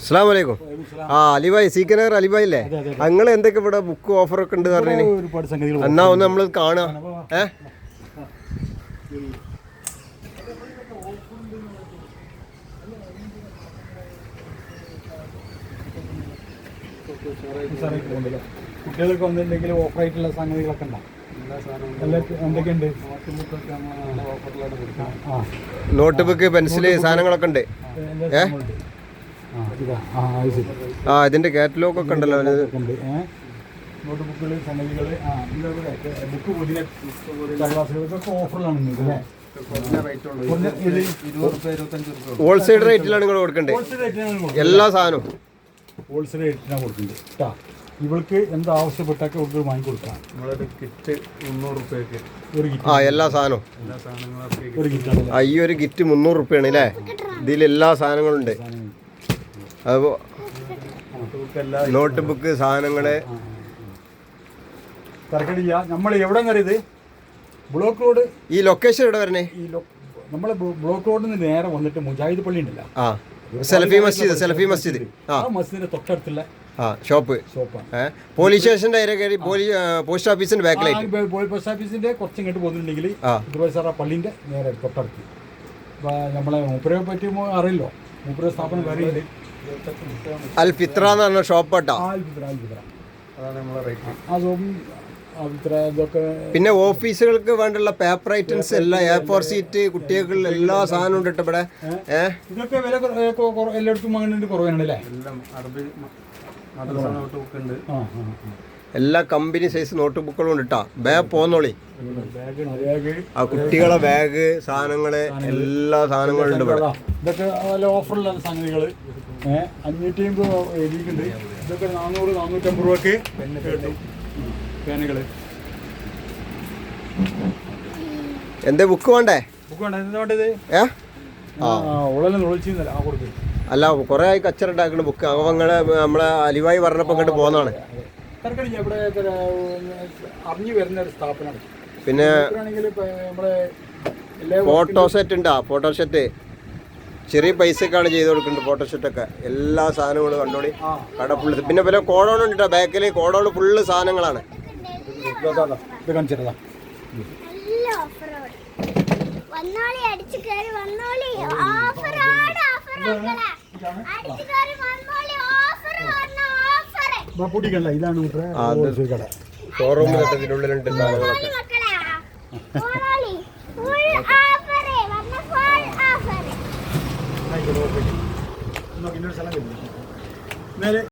അസ്സാം വലൈക്കും ആ അലിബായ് സീക്കനഗർ അലിബായ് അല്ലേ നിങ്ങൾ എന്തൊക്കെ ഇവിടെ ബുക്ക് ഓഫർ ഒക്കെ ഉണ്ട് പറഞ്ഞു എന്നാ ഒന്ന് നമ്മൾ കാണുക ഏ. കുട്ടികൾക്ക് വന്നിട്ടുണ്ടെങ്കിൽ ഓഫർ ആയിട്ടുള്ള സംഗതികളൊക്കെ ഉണ്ടാവും നോട്ട് ബുക്ക് പെൻസിൽ സാധനങ്ങളൊക്കെ ഉണ്ട്. ഏഹ്. ആ ഇതിന്റെ കാറ്റലോഗ് ഒക്കെ ഉണ്ടല്ലോ. ഇത്. ഉണ്ട്. ഏ? നോട്ട് ബുക്കുകൾ സംഗതികൾ ആ ഇതൊക്കെ ബുക്ക് പൊതിനെ കടലാസുകൾ ഇതൊക്കെ ഓഫറിലാണ് നിങ്ങൾക്ക് അല്ലേ? ഹോൾസെയിൽ റേറ്റിലാണ് നിങ്ങൾ കൊടുക്കണ്ടേ? ഹോൾസെയിൽ റേറ്റിനാണ് കൊടുക്കുന്നത് എല്ലാ സാധനവും. ഹോൾസെയിൽ റേറ്റിനാണ് കൊടുക്കുന്നത് കേട്ടാ ഇവൾക്ക് എന്ത് ആവശ്യപ്പെട്ടാൽ ഇവർക്ക് വാങ്ങി കൊടുക്കാം. കിറ്റ് മുന്നൂറ് റുപ്യക്ക്. ഒരു ആ എല്ലാ സാധനവും. എല്ലാ സാധനങ്ങളും ഒരു കിറ്റ് ആ ഈ ഒരു കിറ്റ് മുന്നൂറ് റുപ്യാണ് അല്ലേ ഇതിൽ എല്ലാ സാധനങ്ങളും ഉണ്ട്. അപ്പോൾ നോട്ട് ബുക്ക് സാധനങ്ങൾ. തിരക്കടില്ല നമ്മൾ എവിടെ കയറിയത് ബ്ലോക്ക് റോഡ്? ഈ ലൊക്കേഷൻ എവിടെ വരണേ? ഈ നമ്മളെ നമ്മൾ ബ്ലോക്ക് റോഡിൽ നിന്ന് നേരെ വന്നിട്ട് മുജാഹിദ് പള്ളി ഉണ്ടല്ല. ആ. Selfie Masjid selfie Masjid. ആ. മസ്ജിദിന്റെ തൊട്ടടുത്തുള്ള ആ ഷോപ്പ്. പോലീസ് സ്റ്റേഷന്റെ അതിലെ കയറി പോലീസ് പോസ്റ്റ് ഓഫീസിന്റെ ബാക്കിലായിട്ട് പോസ്റ്റ് ഓഫീസിന്റെ കുറച്ച് ഇങ്ങോട്ട് പോകുന്നുണ്ടെങ്കിൽ ആ. പള്ളിന്റെ നേരെ തൊട്ടടുത്ത്. നമ്മളെ മൂപ്പരെ പറ്റി അറിയില്ലോ. മൂപ്പരെ സ്ഥാപനം വേറെ ഉണ്ട് അൽ ഫിത്ര എന്ന് പറഞ്ഞ ഷോപ്പ് കേട്ടോ പിന്നെ ഓഫീസുകൾക്ക് വേണ്ടുള്ള പേപ്പർ ഐറ്റംസ് എല്ലാം എ ഫോർ സീറ്റ് കുട്ടികൾക്ക് എല്ലാ സാധനവും ഉണ്ട് കേട്ടോ ഇവിടെ. ഇതൊക്കെ വില എല്ലായിടത്തും വാങ്ങുന്നുണ്ട് എല്ലാം കമ്പനി സൈസ് നോട്ട് ബുക്കുകളും ഉണ്ട് ബാഗ് പോന്നോളി. ആ കുട്ടികളെ ബാഗ് സാധനങ്ങൾ എല്ലാ സാധനങ്ങളും ഉണ്ട് ഇവിടെ. ഇതൊക്കെ നല്ല ഓഫറുള്ള സംഗതികൾ അഞ്ഞൂറ്റി അമ്പത് എഴുതിയിട്ടുണ്ട്. ഇതൊക്കെ നാനൂറ് നാനൂറ്റമ്പത് രൂപക്ക് കിട്ടും. പേനകൾ എന്തേ ബുക്ക് വേണ്ടേ? ബുക്ക് വേണ്ട. എന്താ വേണ്ടത്? ഏ? ആ ഉള്ളെല്ലാം നുളിച്ചിരുന്നല്ല ആ കൊടുക്ക്. അല്ല കൊറേ ആയി കച്ചറുണ്ടാക്കുന്ന ബുക്ക് അവങ്ങളെ നമ്മളെ അലിവായി പറഞ്ഞപ്പോ അങ്ങോട്ട് പോകുന്നതാണ് തിരക്കടിഞ്ഞ ഇവിടെ ഇത്ര, അറിഞ്ഞു വരുന്ന ഒരു സ്ഥാപനമാണ്. പിന്നെ നമ്മുടെ ഫോട്ടോ സെറ്റ് ഉണ്ടാ? ഫോട്ടോ സെറ്റ് ചെറിയ പൈസക്കാണ് ചെയ്ത് കൊടുക്കുന്നുണ്ട് ഫോട്ടോ സെറ്റൊക്കെ എല്ലാ സാധനങ്ങളും കണ്ടോളി. കട ഫുള്ള് പിന്നെ പിന്നെ കോടോൺ ഉണ്ട് ബാക്കിൽ കോടോൺ ഫുള്ള് സാധനങ്ങളാണ്. ഓഫർ അടിച്ചു കയറി വന്നോളി. ഓഫർ ആണ് ഓഫർ പൊട്ടിക്കണ്ട ഇതാണ് കട. ഷോറൂമിലൊക്കെ ഇതിനുള്ളിലുണ്ട് സാധനങ്ങളൊക്കെ. ഒരു സ്ഥലം കഴിഞ്ഞു നേരെ